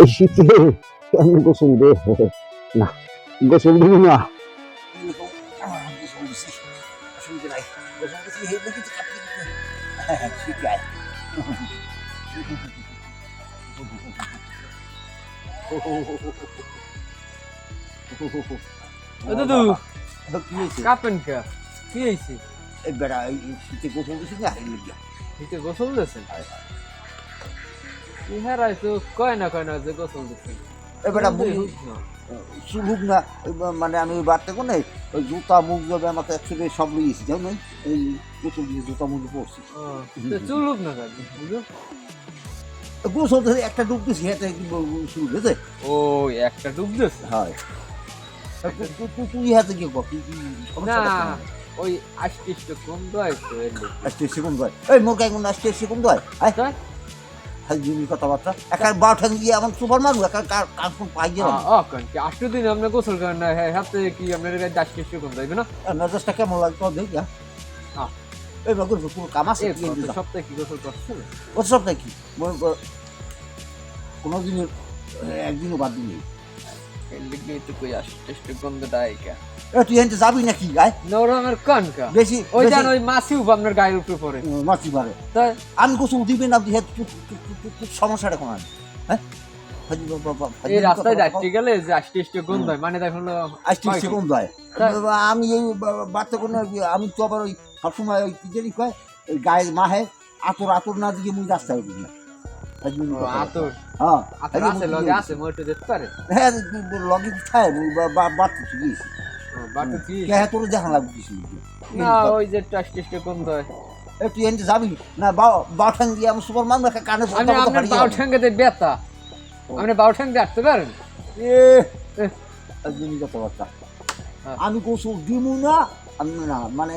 এই শীতে কেমন গোসল দে? না গোসল দিবি না। দাদু কাপেন কে? কি হয়েছে বেড়া এই শীতে গোসল দিছি না। শীতে গোসল দিয়েছেন? ইহারাই তো কয় না কয় না যে গোসল মুখ চুলুক না? মানে আমি ওই বাড়তে কোনে ওই জুতা মুখ যাবে আমাকে একচুয়ালি সব লিয়েছি জানো এই গোসল দিয়ে জুতা মুখ চুলুক না গোসল ধরে একটা ডুব দিছি হেঁটে শুরু হয়েছে? ও একটা ডুব দিয়েছে হয়। তুই হাতে কি কর? কি- কি না? ওই আষ্টিষ্ট কম দয় তো আসতে সেকেন্ড হয়। এই মোর কেমন আসতে সেকেন্ড হয়? আয়। তাই হাই জিমি কথাবার্তা। একার বারো ঠান দিয়ে আমার সুপার মারু একার কার কার ফোন পাই কি? আষ্ট দিন আপনি গোসল করেন না হ্যাঁ হাতে কি আপনার কাছে কিছু কম যাইবে না? মেজাজটা কেমন লাগতো যা হ্যাঁ। এই বাগুর কোনো কাম আছে কি? সপ্তাহে কি গোসল করছেন ও মনে কর কোনো দিনের একদিনও বাদ দিন এর তো কই আষ্টিষ্ট গন্ধ দায় এ তুই এনতে যাবি নাকি? আয়। নরম আমার বেশি ওই জান ওই মাছিও আপনার গায়ের উপরে পড়ে। মাছি মারে তাই? আমি কিছু দিবি না সমস্যাটা কোন? হ্যাঁ? এই বাবা, রাস্তায় বাবা, যাচ্ছি গেলে যে আষ্টিষ্ট গন্ধ হয় মানে দেখুন আসতে তাই। আমি এই বা- বাচ্চা কোনো আমি তো আবার ওই সবসময় ওই কি জানি কয় ওই গায়ের মাহে আতর আতর না দিয়ে মুই রাস্তায় উঠি। না আতর। হ্যাঁ আতর আছে লগে যেতে পারে। হ্যাঁ লগে খায় মুই বাড়তে গিয়েছি বাটু কি কে তোর দেখা লাগবে না। ওই যে আষ্টিষ্ট গন্ধ এ এনতে যাবি? না বাও দিয়ে আমি সুপার মান রাখা কানে আমি আপনার হারিয়ে বাউ ব্যথা আপনি বাউ ঠ্যাঙ্গে আসতে পারেন? এ একদিনই কথাবার্তা হ্যাঁ। আমি গোসল দিমু না আমি না মানে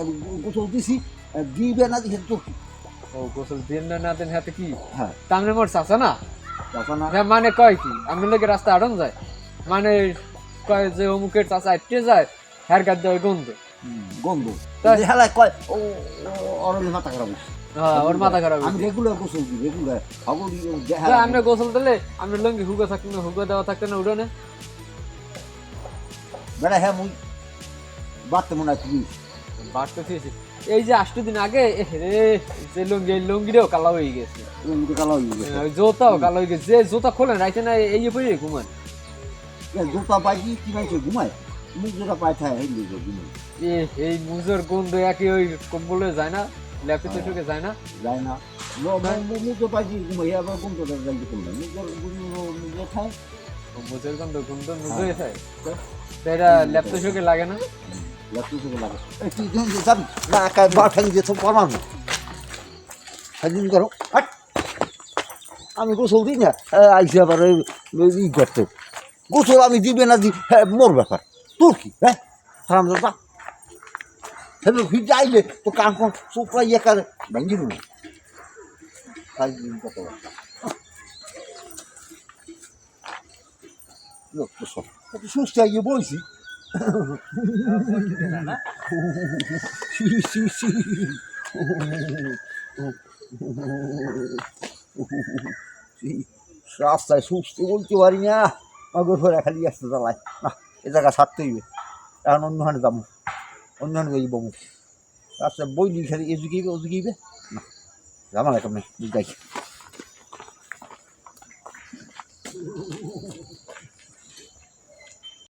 গোসল দিছি দিবে না দিছে তো কি? ও গোসল দিন না না দিন হাতে কি? হ্যাঁ। তামনে মোর চাচা না? আর হ্যাঁ মানে কয় কি? আমি লোকের রাস্তা আড়ন যায়। মানে কয় যে অমুকের চাচা আটটে যায় হ্যার গাদ দেওয়া গন্ধ। গন্ধ। তাই? হেলায় কয় ও অরণি মাথা খারাপ। হ্যাঁ ওর মাথা খারাপ আমি হয়েছে। রেগুলার গোসল দিই রেগুলার খবর তা আপনি গোসল দিলে আপনার লঙ্গি হুগো থাকতো না হুগো দেওয়া থাকতো না উড়নে। বেড়া হ্যাঁ মুই বাড়তে মনে হয় বাড়তে থিয়েছি। এই যে আষ্ট দিন আগে এ রে যে লুঙ্গি এই লুঙ্গিটাও কালো হয়ে গেছে। মুখে কালো হয়ে গেছে। জোতাও কালো হয়ে গেছে। যে জোতা খোলেন রাইতে না এই পরে ঘুমান জুতা পাইছি কি? নাইছে ঘুমায়? মুখ যেটা পাই থাকে হেলি ঘুমাই এ এই মুজোর গন্ধ একই ওই কম্বলে যায় না ল্যাপে তো শুকে যায় না। যায় না। মুখ তো পাইছি ঘুমাই আবার করলাম খায় মুজের গন্ধ গন্ধ ল্যাপ তো লাগে না। আমি গোসল দিই না আইসি আবার ই করতে গোসল আমি দিবে না দি হ্যাঁ মোর ব্যাপার তোর কি হ্যাঁ ফিরতে আইলে তো কান কোন চোপড়া ইয়ে কারে ভেঙে দিল সুস্থ গিয়ে বলছি রাস্তায় সুস্থ বলতে পারি না আগর ঘরে খালি আসতে চালায় না এ জায়গা ছাড়তে হইবে এখন অন্যখানে যাব অন্যখানে যাই বমু রাস্তায় বই নিয়ে খালি এ জুগিবে ও জুগিবে না জামা লাগে আমি বুঝাই